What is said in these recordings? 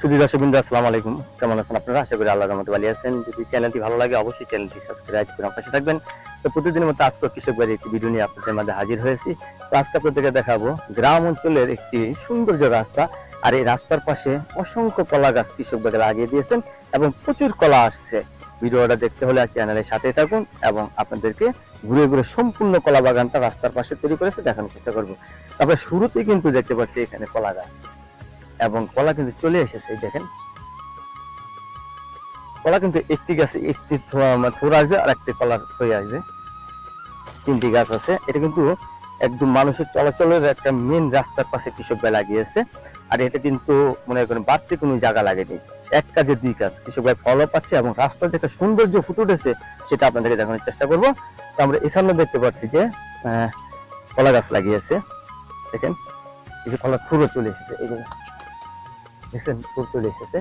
সুধী দর্শকবৃন্দ আসসালামু আলাইকুম। কেমন আছেন আপনারা? আশা করি আল্লাহর রহমতে ভালো আছেন। যদি চ্যানেলটি ভালো লাগে, অবশ্যই চ্যানেলটি সাবস্ক্রাইব করে পাশে থাকবেন। তো প্রতিদিনের মতো আজকে কৃষক বাড়ির একটি ভিডিও নিয়ে আপনাদের মাঝে হাজির হয়েছি। তো আজকে আপনাদেরকে দেখাবো গ্রাম অঞ্চলের একটি সৌন্দর্য রাস্তা। আর এই রাস্তার পাশে অসংখ্য কলা গাছ কৃষক বাড়ি লাগিয়ে দিয়েছেন এবং প্রচুর কলা আসছে। ভিডিওটা দেখতে হলে চ্যানেলের সাথে থাকুন এবং আপনাদেরকে ঘুরে ঘুরে সম্পূর্ণ কলা বাগানটা রাস্তার পাশে তৈরি করেছে দেখানোর চেষ্টা করব। তারপরে শুরুতেই কিন্তু দেখতে পাচ্ছি এখানে কলা গাছ। এবং কলা কিন্তু চলে এসেছে দেখেন। কলা কিন্তু একটি গাছে একটি থোড়া- মানে আসবে আর একটি কলার থই আসবে। তিনটি গাছ আছে। এটা কিন্তু একদম মানুষের চলাচলের একটা মেন রাস্তার পাশে কৃষক ভাই লাগিয়েছে। আর এটা কিন্তু মনে করেন বাড়তি কোনো জায়গা লাগেনি। এক কাজে দুই কাজ। কৃষক ভাই ফলও পাচ্ছে এবং রাস্তার যে একটা সৌন্দর্য ফুটে উঠেছে, সেটা আপনাদেরকে দেখানোর চেষ্টা করব। তো আমরা এখানেও দেখতে পাচ্ছি যে কলা গাছ লাগিয়েছে। দেখেন, এই যে কলার থুরো চলে এসেছে। যে দেখছেন ফুল চলে এসেছে।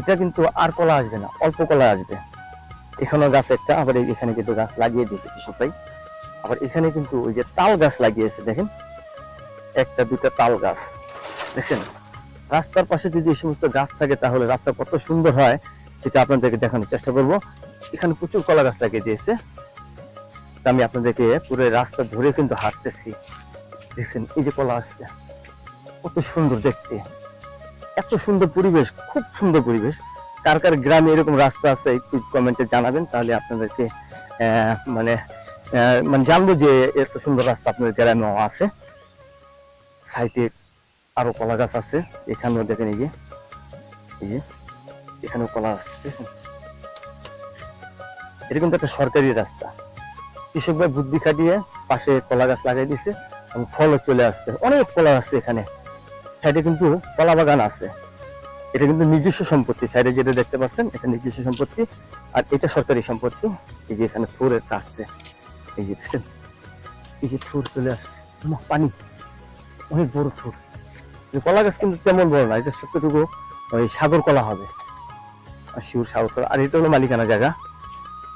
এটা কিন্তু আর কলা আসবে না, অল্প কলা আসবে। এখানেও গাছ একটা, আবার এখানে কিন্তু গাছ লাগিয়ে দিয়েছে কৃষক ভাই আবার এখানে কিন্তু ওই যে তাল গাছ লাগিয়েছে, দেখেন। একটা দুটা তাল গাছ। দেখছেন? রাস্তার পাশে যদি এই সমস্ত গাছ থাকে, তাহলে রাস্তা কত সুন্দর হয়, সেটা আপনাদেরকে দেখানোর চেষ্টা করব। এখানে প্রচুর কলা গাছ লাগিয়ে দিয়েছে। তা আমি আপনাদেরকে পুরো রাস্তা ধরে কিন্তু হাঁটতেছি। দেখছেন, এই যে কলা আসছে। কত সুন্দর দেখতে। এত সুন্দর পরিবেশ, খুব সুন্দর পরিবেশ। কার কার গ্রামে এরকম রাস্তা আছে একটু কমেন্টে জানাবেন, তাহলে আপনাদেরকে মানে মানে জানব যে এত সুন্দর রাস্তা আপনাদের গ্রামেও আছে। সাইডে আরও কলা গাছ আছে, এখানেও দেখেন এই যে এই যে, এখানেও কলা আছে দেখেছেন? এটা কিন্তু একটা সরকারি রাস্তা। কৃষক ভাই বুদ্ধি খাটিয়ে পাশে কলা গাছ লাগাই দিছে এবং ফলও চলে আসছে। অনেক কলা আসছে এখানে। সাইডে কিন্তু কলা বাগান আছে। এটা কিন্তু নিজস্ব সম্পত্তি, সাইডে যেটা দেখতে পাচ্ছেন, এটা নিজস্ব সম্পত্তি, আর এটা সরকারি সম্পত্তি। এই যে এখানে থোরের কাটছে এই যে দেখছেন, এই যে থোর চলে আসছে। পানি। অনেক বড় থোর। কলা গাছ কিন্তু তেমন বড় না, এটা সত্যটুকু ওই সাগর কলা হবে। আর শিউর সাগর কলা। আর এটা হলো মালিকানা জায়গা।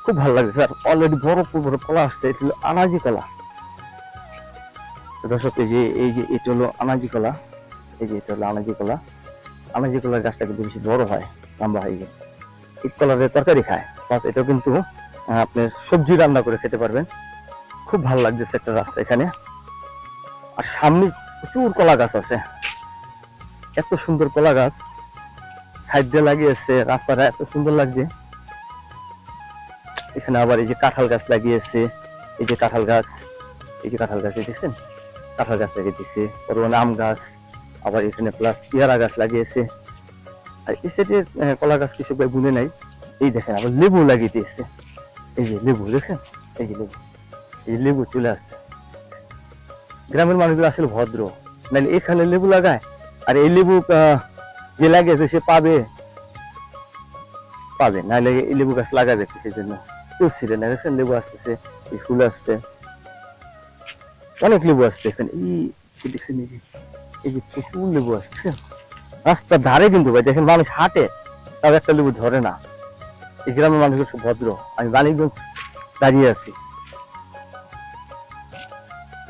খুব ভালো লাগছে স্যার। অলরেডি বড় বড় কলা আসছে। এটা হলো আনাজি কলা। দর্শক, এই যে এই যে, এটা হলো আনাজি কলা। এই যে এটা হলো আনাজি কলা। আনাজি কলার গাছটা কিন্তু বেশি বড় হয়, লম্বা হয় যে। এই কলারের তরকারি খায় প্লাস এটাও কিন্তু আপনি সবজি রান্না করে খেতে পারবেন। খুব ভালো লাগতেছে একটা রাস্তা এখানে। আর সামনে প্রচুর কলা গাছ আছে। এত সুন্দর কলা গাছ। সাইড দিয়ে লাগিয়েছে, রাস্তাটা এত সুন্দর লাগছে। এখানে আবার এই যে কাঁঠাল গাছ লাগিয়েছে, এই যে কাঁঠাল গাছ, এই যে কাঁঠাল গাছ দেখছেন? কাঁঠাল গাছ লাগিয়ে দিচ্ছে ওর আম গাছ। আবার এখানে প্লাস পেয়ারা গাছ লাগিয়েছে। আর এই সাইডে কলা গাছ কিছু বুনে নাই। এই দেখেন, আবার লেবু লাগিয়ে দিয়েছে এই যে লেবু, দেখছেন? এই যে লেবু। এই যে লেবু চলে আসছে। গ্রামের মানুষগুলো আসলে ভদ্র। নাহলে এখানে লেবু লাগায়, আর এই লেবু যে লাগিয়েছে সে পাবে। পাবে নাহলে এই লেবু গাছ লাগাবে কিসের জন্য কেউ ছিল না, দেখছেন? লেবু আসতেছে ফুল আসছে। অনেক লেবু আসছে এখানে। এই দেখছেন এই যে প্রচুর লেবু রাস্তার ধারে কিন্তু ভাই, দেখেন মানুষ হাঁটে, তাও একটা লেবু ধরে না। এই গ্রামের ভদ্র। আমি বালিগঞ্জ দাঁড়িয়ে আছি।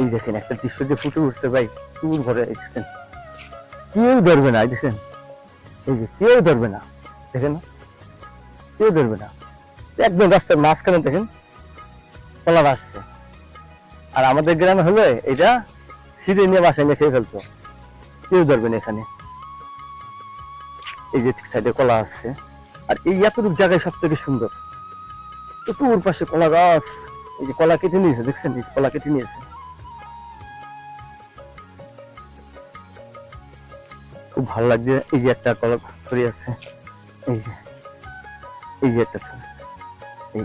এই দেখেন, একটা দৃশ্য ফুটে উঠছে ভাই ভরে দেখছেন কেউ ধরবে না দেখছেন এই যে কেউ ধরবে না, দেখেন? কেউ ধরবে না। একদম রাস্তার মাঝখানে দেখেন কলা আসছে। আর আমাদের গ্রামে হলে এটা ছিঁড়ে নিয়ে বাসায় খেয়ে ফেলতো। কেউ ধরবে না এখানে। এই যে সাইডে কলা আসছে আর এই এতটুকু জায়গায় সব থেকে সুন্দর। চতুর পাশে কলা গাছ। এই যে কলা কেটে নিয়েছে, দেখছেন? এই কলা কেটে নিয়েছে। খুব ভালো লাগছে। এই যে একটা কলা ছড়িয়ে আছে। এই যে এই যে একটা ছড়িয়েছে এই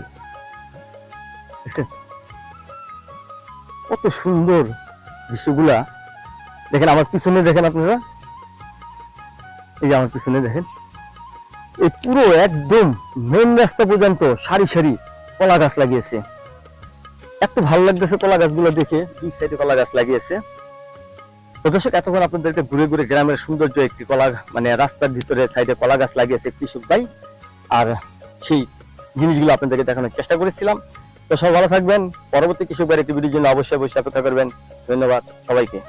কত সুন্দর দৃশ্যগুলা। দেখেন, আমার পিছনে দেখেন আপনারা। এই যে আমার পিছনে দেখেন। এই পুরো একদম মেন রাস্তা পর্যন্ত সারি সারি কলা গাছ লাগিয়েছে। এত ভালো লাগতেছে কলা গাছগুলো দেখে, দুই সাইডে কলা গাছ লাগিয়েছে। তো দর্শক, এতক্ষণ আপনাদেরকে ঘুরে ঘুরে গ্রামের সৌন্দর্য একটি কলা মানে রাস্তার ভিতরে সাইডে কলা গাছ লাগিয়েছে কৃষক ভাই। আর সেই জিনিসগুলো আপনাদেরকে দেখানোর চেষ্টা করেছিলাম। তো সবাই ভালো থাকবেন। পরবর্তী কৃষক ভাইয়ের একটি ভিডিওর জন্য অবশ্যই অবশ্যই অপেক্ষা করবেন। ধন্যবাদ সবাইকে।